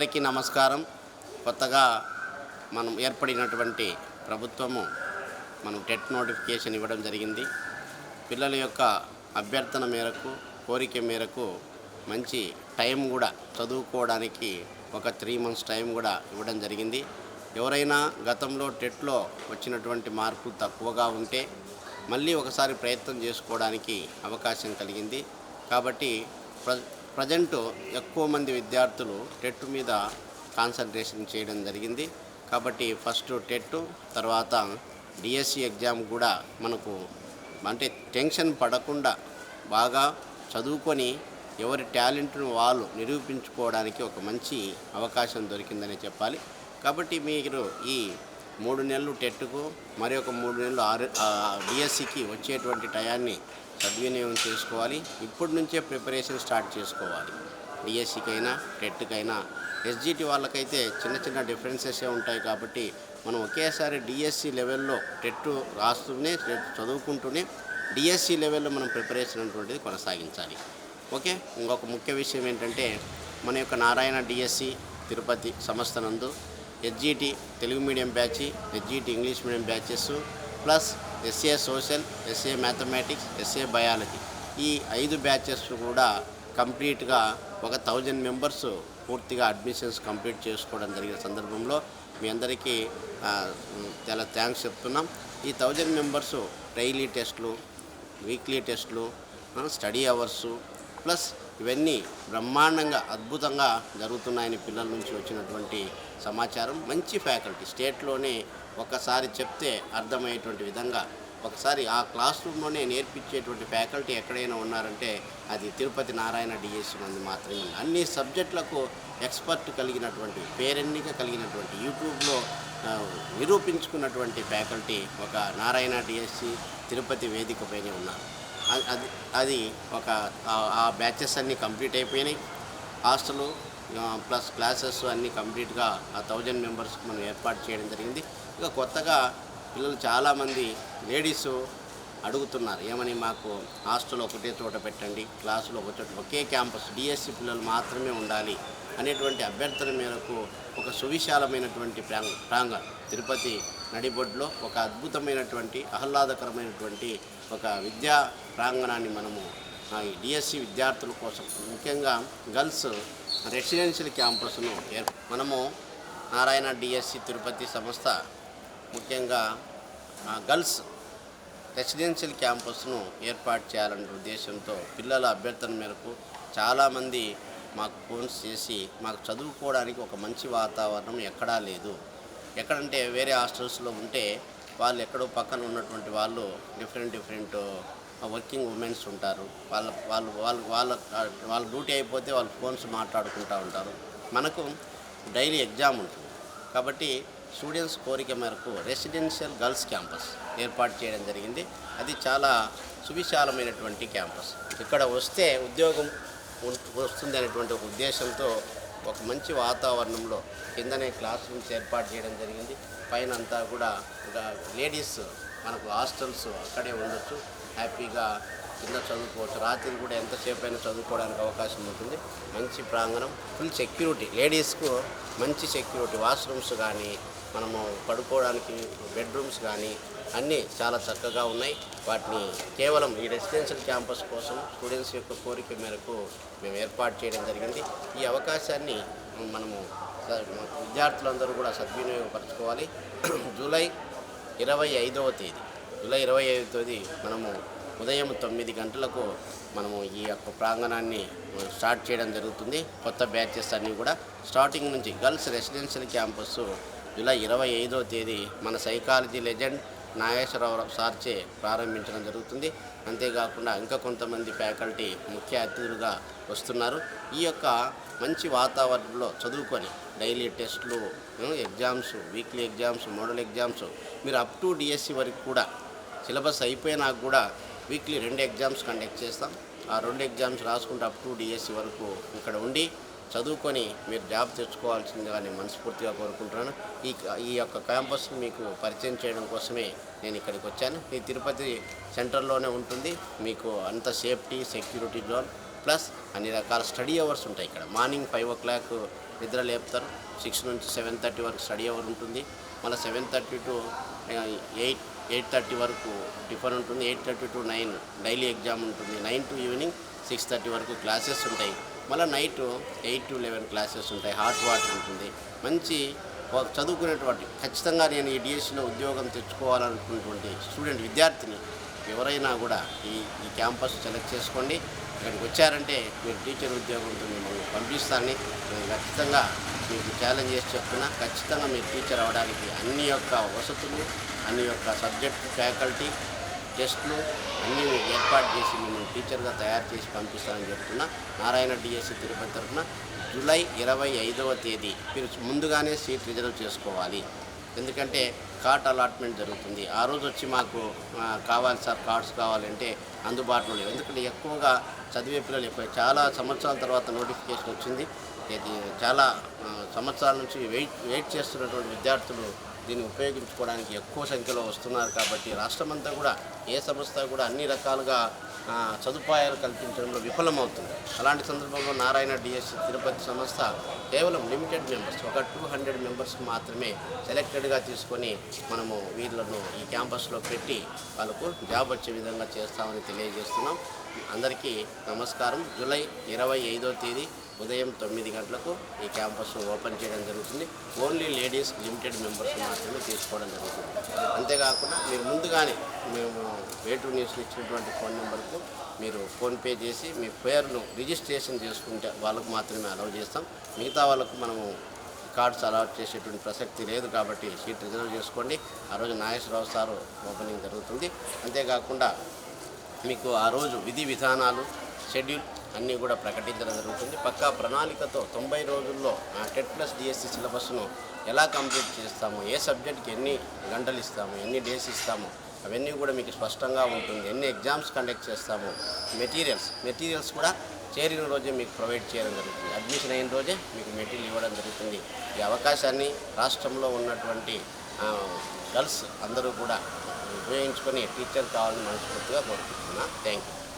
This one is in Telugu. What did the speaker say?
అందరికీ నమస్కారం. కొత్తగా మనం ఏర్పడినటువంటి ప్రభుత్వము మనం టెట్ నోటిఫికేషన్ ఇవ్వడం జరిగింది. పిల్లల యొక్క అభ్యర్థన మేరకు కోరిక మేరకు మంచి టైం కూడా చదువుకోవడానికి ఒక త్రీ మంత్స్ టైం కూడా ఇవ్వడం జరిగింది. ఎవరైనా గతంలో టెట్లో వచ్చినటువంటి మార్కులు తక్కువగా ఉంటే మళ్ళీ ఒకసారి ప్రయత్నం చేసుకోవడానికి అవకాశం కలిగింది. కాబట్టి ప్ర ప్రజెంట్ ఎక్కువ మంది విద్యార్థులు టెట్ మీద కాన్సన్ట్రేషన్ చేయడం జరిగింది. కాబట్టి ఫస్ట్ టెట్ తర్వాత డిఎస్సి ఎగ్జామ్ కూడా మనకు అంటే టెన్షన్ పడకుండా బాగా చదువుకొని ఎవరి టాలెంట్ను వాళ్ళు నిరూపించుకోవడానికి ఒక మంచి అవకాశం దొరికిందని చెప్పాలి. కాబట్టి మీరు ఈ మూడు నెలలు టెట్కు మరి ఒక మూడు నెలలు ఆరు డిఎస్సికి వచ్చేటువంటి టయాన్ని సద్వినియోగం చేసుకోవాలి. ఇప్పటి నుంచే ప్రిపరేషన్ స్టార్ట్ చేసుకోవాలి. డిఎస్సికైనా టెట్కైనా ఎస్జిటి వాళ్ళకైతే చిన్న చిన్న డిఫరెన్సెసే ఉంటాయి కాబట్టి మనం ఒకేసారి డిఎస్సి లెవెల్లో టెట్ రాస్తూనే టెట్ చదువుకుంటూనే డిఎస్సి లెవెల్లో మనం ప్రిపరేషన్ అనేటువంటిది కొనసాగించాలి. ఓకే? ఇంకొక ముఖ్య విషయం ఏంటంటే మన యొక్క నారాయణ డిఎస్సి తిరుపతి సంస్థ నందు SGT Telugu medium batch HGT English medium batches plus SA social SA mathematics SA biology. ఈ ఐదు బ్యాచెస్ కూడా కంప్లీట్గా ఒక థౌజండ్ మెంబర్స్ పూర్తిగా అడ్మిషన్స్ కంప్లీట్ చేసుకోవడం జరిగిన సందర్భంలో మీ అందరికీ చాలా థ్యాంక్స్ చెప్తున్నాం. ఈ థౌజండ్ మెంబర్స్ డైలీ టెస్ట్లు వీక్లీ టెస్ట్లు స్టడీ అవర్సు ప్లస్ ఇవన్నీ బ్రహ్మాండంగా అద్భుతంగా జరుగుతున్నాయని పిల్లల నుంచి వచ్చినటువంటి సమాచారం. మంచి ఫ్యాకల్టీ స్టేట్లోనే ఒకసారి చెప్తే అర్థమయ్యేటువంటి విధంగా ఒకసారి ఆ క్లాస్ రూమ్లోనే నేర్పించేటువంటి ఫ్యాకల్టీ ఎక్కడైనా ఉన్నారంటే అది తిరుపతి నారాయణ డిఎస్సి మంది మాత్రమే. అన్ని సబ్జెక్టులకు ఎక్స్పర్ట్ కలిగినటువంటి పేరెన్నిక కలిగినటువంటి యూట్యూబ్లో నిరూపించుకున్నటువంటి ఫ్యాకల్టీ ఒక నారాయణ డిఎస్సి తిరుపతి వేదికపైనే ఉన్నారు. అది అది ఒక ఆ- బ్యాచెస్ అన్నీ కంప్లీట్ అయిపోయినాయి. హాస్టలు ప్లస్ క్లాసెస్ అన్నీ కంప్లీట్గా ఆ థౌజండ్ మెంబర్స్కి మనం ఏర్పాటు చేయడం జరిగింది. ఇక కొత్తగా పిల్లలు చాలామంది లేడీస్ అడుగుతున్నారు ఏమని మాకు హాస్టల్ ఒకటే చోట పెట్టండి క్లాసులో ఒక చోట ఒకే క్యాంపస్ డిఎస్సి పిల్లలు మాత్రమే ఉండాలి అనేటువంటి అభ్యర్థన మేరకు ఒక సువిశాలమైనటువంటి ప్రాంగ ప్రాంగణం. తిరుపతి నడిబొడ్లో ఒక అద్భుతమైనటువంటి ఆహ్లాదకరమైనటువంటి ఒక విద్యా ప్రాంగణాన్ని మనము ఈ డిఎస్సి విద్యార్థుల కోసం ముఖ్యంగా గర్ల్స్ రెసిడెన్షియల్ క్యాంపస్ను ఏర్ మనము నారాయణ డిఎస్సి తిరుపతి సంస్థ ముఖ్యంగా గర్ల్స్ రెసిడెన్షియల్ క్యాంపస్ను ఏర్పాటు చేయాలనే ఉద్దేశంతో పిల్లల అభ్యర్థన మేరకు చాలామంది మాకు ఫోన్స్ చేసి మాకు చదువుకోవడానికి ఒక మంచి వాతావరణం ఎక్కడా లేదు. ఎక్కడంటే వేరే హాస్టల్స్లో ఉంటే వాళ్ళు ఎక్కడో పక్కన ఉన్నటువంటి వాళ్ళు డిఫరెంట్ డిఫరెంట్ వర్కింగ్ ఉమెన్స్ ఉంటారు. వాళ్ళ వాళ్ళు వాళ్ళు వాళ్ళ వాళ్ళ డ్యూటీ అయిపోతే వాళ్ళు ఫోన్స్ మాట్లాడుకుంటూ ఉంటారు. మనకు డైలీ ఎగ్జామ్ ఉంటుంది. కాబట్టి స్టూడెంట్స్ కోరిక మేరకు రెసిడెన్షియల్ గర్ల్స్ క్యాంపస్ ఏర్పాటు చేయడం జరిగింది. అది చాలా సువిశాలమైనటువంటి క్యాంపస్. ఇక్కడ వస్తే ఉద్యోగం వస్తుంది అనేటువంటి ఒక ఉద్దేశంతో ఒక మంచి వాతావరణంలో కిందనే క్లాస్ రూమ్స్ ఏర్పాటు చేయడం జరిగింది. పైన అంతా కూడా ఒక లేడీస్ మనకు హాస్టల్స్ అక్కడే ఉండొచ్చు. హ్యాపీగా కింద చదువుకోవచ్చు. రాత్రి కూడా ఎంతసేపు అయినా చదువుకోవడానికి అవకాశం ఉంటుంది. మంచి ప్రాంగణం ఫుల్ సెక్యూరిటీ. లేడీస్కు మంచి సెక్యూరిటీ. వాష్రూమ్స్ కానీ మనము పడుకోవడానికి బెడ్రూమ్స్ కానీ అన్నీ చాలా చక్కగా ఉన్నాయి. వాటిని కేవలం ఈ రెసిడెన్షియల్ క్యాంపస్ కోసం స్టూడెంట్స్ యొక్క కోరిక మేరకు మేము ఏర్పాటు చేయడం జరిగింది. ఈ అవకాశాన్ని మనము విద్యార్థులందరూ కూడా సద్వినియోగపరచుకోవాలి. జూలై ఇరవై ఐదవ తేదీ జూలై ఇరవై ఐదవ తేదీ మనము ఉదయం తొమ్మిది గంటలకు మనము ఈ యొక్క ప్రాంగణాన్ని స్టార్ట్ చేయడం జరుగుతుంది. కొత్త బ్యాచెస్ అన్నీ కూడా స్టార్టింగ్ నుంచి గర్ల్స్ రెసిడెన్షియల్ క్యాంపస్ జూలై ఇరవై ఐదవ తేదీ మన సైకాలజీ లెజెండ్ నాగేశ్వరరావు సార్చే ప్రారంభించడం జరుగుతుంది. అంతేకాకుండా ఇంకా కొంతమంది ఫ్యాకల్టీ ముఖ్య అతిథులుగా వస్తున్నారు. ఈ యొక్క మంచి వాతావరణంలో చదువుకొని డైలీ టెస్ట్లు exams weekly exams model exams మీరు అప్ టు డిఎస్సి వరకు కూడా సిలబస్ అయిపోయినాక కూడా వీక్లీ రెండు ఎగ్జామ్స్ కండక్ట్ చేస్తాం. ఆ రెండు ఎగ్జామ్స్ రాసుకుంటే అప్ టు డిఎస్సి వరకు ఇక్కడ ఉండి చదువుకొని మీరు జాబ్ తెచ్చుకోవాల్సిందిగా నేను మనస్ఫూర్తిగా కోరుకుంటున్నాను. ఈ ఈ యొక్క క్యాంపస్ మీకు పరిచయం చేయడం కోసమే నేను ఇక్కడికి వచ్చాను. ఈ తిరుపతి సెంటర్లోనే ఉంటుంది. మీకు అంత సేఫ్టీ సెక్యూరిటీ జోన్. ప్లస్ అన్ని రకాల స్టడీ అవర్స్ ఉంటాయి ఇక్కడ. మార్నింగ్ ఫైవ్ ఓ క్లాక్ నిద్ర లేపుతారు. సిక్స్ నుంచి సెవెన్ థర్టీ వరకు స్టడీ అవర్ ఉంటుంది. మళ్ళీ seven thirty to eight eight thirty వరకు టిఫిన్ ఉంటుంది. Eight thirty to nine daily exam ఉంటుంది. Nine to evening six thirty వరకు క్లాసెస్ ఉంటాయి. మళ్ళీ night eight to eleven classes ఉంటాయి హాట్ వాటర్ ఉంటుంది. మంచి చదువుకునేటువంటి ఖచ్చితంగా నేను ఈ డిఎస్సిలో ఉద్యోగం తెచ్చుకోవాలనుకున్నటువంటి స్టూడెంట్ విద్యార్థిని ఎవరైనా కూడా ఈ ఈ క్యాంపస్ సెలెక్ట్ చేసుకోండి. ఇక్కడికి వచ్చారంటే మీరు టీచర్ ఉద్యోగంతో మిమ్మల్ని పంపిస్తానని నేను ఖచ్చితంగా మీకు ఛాలెంజ్ చేసి చెప్తున్నా. ఖచ్చితంగా మీరు టీచర్ అవ్వడానికి అన్ని యొక్క వసతులు అన్ని యొక్క సబ్జెక్ట్ ఫ్యాకల్టీ టెస్టులు అన్నీ ఏర్పాటు చేసి మిమ్మల్ని టీచర్గా తయారు చేసి పంపిస్తానని చెప్తున్నా. నారాయణ డిఎస్సి తిరుపతి తరఫున జూలై ఇరవై ఐదవ తేదీ మీరు ముందుగానే సీట్ రిజర్వ్ చేసుకోవాలి. ఎందుకంటే కార్ట్ అలాట్మెంట్ జరుగుతుంది. ఆ రోజు వచ్చి మాకు కావాలి సార్ కార్డ్స్ కావాలంటే అందుబాటులో లేవు. ఎందుకంటే ఎక్కువగా చదివే పిల్లలు ఎక్కువ. చాలా సంవత్సరాల తర్వాత నోటిఫికేషన్ వచ్చింది. చాలా సంవత్సరాల నుంచి వెయిట్ వెయిట్ చేస్తున్నటువంటి విద్యార్థులు దీన్ని ఉపయోగించుకోవడానికి ఎక్కువ సంఖ్యలో వస్తున్నారు కాబట్టి రాష్ట్రమంతా కూడా ఏ సంస్థ కూడా అన్ని రకాలుగా సదుపాయాలు కల్పించడంలో విఫలమవుతుంది. అలాంటి సందర్భంలో నారాయణ డిఎస్సి తిరుపతి సంస్థ కేవలం లిమిటెడ్ మెంబర్స్ ఒక టూ హండ్రెడ్ మెంబర్స్ మాత్రమే సెలెక్టెడ్గా తీసుకొని మనము వీళ్ళను ఈ క్యాంపస్లో పెట్టి వాళ్ళకు జాబ్ వచ్చే విధంగా చేస్తామని తెలియజేస్తున్నాం. అందరికీ నమస్కారం. జూలై ఇరవై ఐదో తేదీ ఉదయం తొమ్మిది గంటలకు ఈ క్యాంపస్ ఓపెన్ చేయడం జరుగుతుంది. ఓన్లీ లేడీస్ లిమిటెడ్ మెంబర్స్ మాత్రమే తీసుకోవడం జరుగుతుంది. అంతేకాకుండా మీరు ముందుగానే మేము వేటూ న్యూస్ ఇచ్చినటువంటి ఫోన్ నెంబర్కు మీరు ఫోన్పే చేసి మీ పేరును రిజిస్ట్రేషన్ చేసుకుంటే వాళ్ళకు మాత్రమే అలౌ చేస్తాం. మిగతా వాళ్ళకు మనము కార్డ్స్ అలాట్ చేసేటువంటి ప్రసక్తి లేదు కాబట్టి సీట్ రిజర్వ్ చేసుకోండి. ఆ రోజు నాగేశ్వరరావు సారు ఓపెనింగ్ జరుగుతుంది. అంతేకాకుండా మీకు ఆ రోజు విధి విధానాలు షెడ్యూల్ అన్నీ కూడా ప్రకటించడం జరుగుతుంది. పక్కా ప్రణాళికతో తొంభై రోజుల్లో ఆ టెట్ ప్లస్ డిఎస్సి సిలబస్ను ఎలా కంప్లీట్ చేస్తాము ఏ సబ్జెక్ట్కి ఎన్ని గంటలు ఇస్తాము ఎన్ని డేస్ ఇస్తాము అవన్నీ కూడా మీకు స్పష్టంగా ఉంటుంది. ఎన్ని ఎగ్జామ్స్ కండక్ట్ చేస్తాము మెటీరియల్స్ మెటీరియల్స్ కూడా చేరిన రోజే మీకు ప్రొవైడ్ చేయడం జరుగుతుంది. అడ్మిషన్ అయిన రోజే మీకు మెటీరియల్ ఇవ్వడం జరుగుతుంది. ఈ అవకాశాన్ని రాష్ట్రంలో ఉన్నటువంటి గర్ల్స్ అందరూ కూడా ఉపయోగించుకొని టీచర్ కావాలని మనస్ఫూర్తిగా కోరుకుంటున్నా థ్యాంక్ యూ